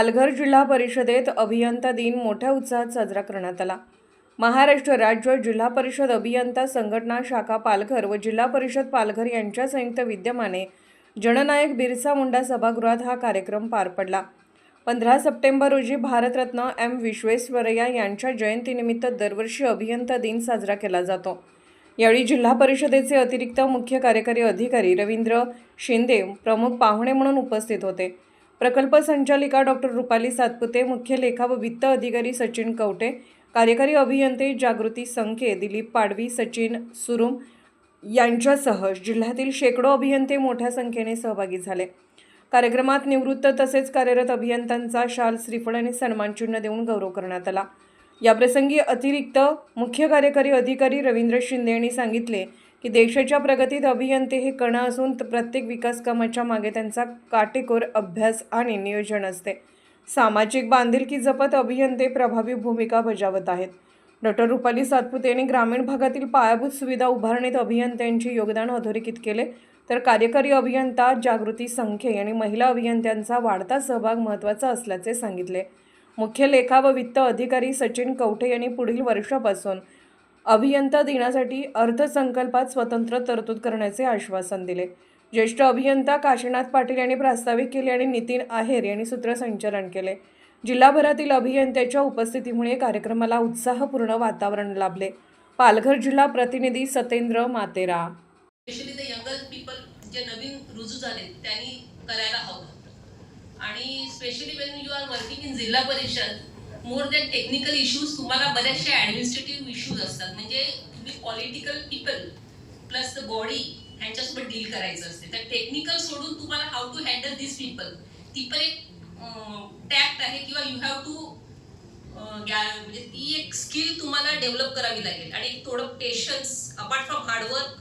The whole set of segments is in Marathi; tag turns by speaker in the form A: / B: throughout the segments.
A: पालघर जिल्हा परिषदेत अभियंता दिन मोठ्या उत्साहात साजरा करण्यात आला. महाराष्ट्र राज्य जिल्हा परिषद अभियंता संघटना शाखा पालघर व जिल्हा परिषद पालघर यांच्या संयुक्त विद्यमाने जननायक बिरसा मुंडा सभागृहात हा कार्यक्रम पार पडला. पंधरा सप्टेंबर रोजी भारतरत्न एम विश्वेश्वरय्या यांच्या जयंतीनिमित्त दरवर्षी अभियंता दिन साजरा केला जातो. यावेळी जिल्हा परिषदेचे अतिरिक्त मुख्य कार्यकारी अधिकारी रवींद्र शिंदे प्रमुख पाहुणे म्हणून उपस्थित होते. प्रकल्प संचालिका डॉक्टर रुपाली सातपुते मुख्य लेखा व वित्त अधिकारी सचिन कवटे कार्यकारी अभियंते जागृती संखे दिलीप पाडवी सचिन सुरुम यांच्यासह जिल्ह्यातील शेकडो अभियंते मोठ्या संख्येने सहभागी झाले. कार्यक्रमात निवृत्त तसेच कार्यरत अभियंत्यांचा शाल श्रीफळ आणि सन्मानचिन्ह देऊन गौरव करण्यात आला. याप्रसंगी अतिरिक्त मुख्य कार्यकारी अधिकारी रवींद्र शिंदे यांनी सांगितले की देशाच्या प्रगतीत अभियंते हे कणा असून प्रत्येक विकास कामाच्या मागे त्यांचा काटेकोर अभ्यास आणि नियोजन असते. सामाजिक बांधिलकी जपत अभियंते प्रभावी भूमिका बजावत आहेत. डॉक्टर रुपाली सातपुते यांनी ग्रामीण भागातील पायाभूत सुविधा उभारणीत अभियंत्यांचे योगदान अधोरेखित केले. तर कार्यकारी अभियंता जागृती संख्ये आणि महिला अभियंत्यांचा वाढता सहभाग महत्त्वाचा असल्याचे सांगितले. मुख्य लेखा व वित्त अधिकारी सचिन कवठे यांनी पुढील वर्षापासून अभियंता दिनासाठी अर्थसंकल्पात स्वतंत्र तरतूद करण्याचे आश्वासन दिले. ज्येष्ठ अभियंता काशीनाथ पाटील यांनी प्रास्ताविक केले आणि नितीन आहेर यांनी सूत्रसंचालन केले. जिल्हाभरातील अभियंत्याच्या उपस्थितीमुळे कार्यक्रमाला उत्साहपूर्ण वातावरण लाभले. पालघर जिल्हा प्रतिनिधी सतेंद्र मातेरा.
B: स्पेशली जे नवीन रुजू झाले त्यांनी करायला हवं. आणि specially when you are working in Zilla Parishad more than technical issues तुम्हाला बऱ्याचशा ॲडमिनिस्ट्रेटिव्ह इश्यूज असतात. म्हणजे तुम्ही political people plus the body ह्यांच्यासोबत deal करायचं असते. तर टेक्निकल सोडून तुम्हाला how to handle this people ती पण एक टॅक्ट आहे किंवा यू हॅव टू म्हणजे ती एक स्किल तुम्हाला डेव्हलप करावी लागेल. आणि एक थोडं patience apart from hard work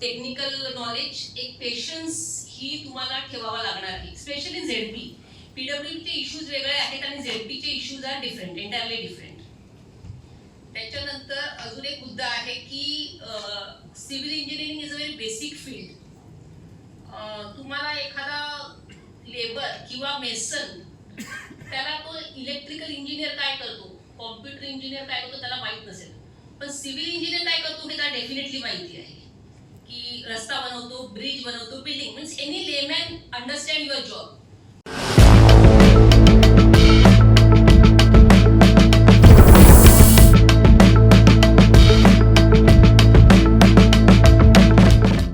B: technical knowledge एक पेशन्स ही तुम्हाला ठेवावा लागणार आहे. स्पेशली झेड पी पीडब्ल्यूचे इश्यूज वेगळे आहेत आणि झेडपीचे issues are different entirely different त्याच्यानंतर अजून एक मुद्दा आहे की civil engineering is a very basic field तुम्हाला एखादा लेबर किंवा मेसन त्याला तो इलेक्ट्रिकल इंजिनियर काय करतो? कॉम्प्युटर इंजिनियर काय करतो? त्याला माहीत नसेल. पण सिव्हिल इंजिनियर काय करतो हे त्याला डेफिनेटली माहिती आहे. की रस्ता बनवतो ब्रिज बनवतो building means any layman understand your job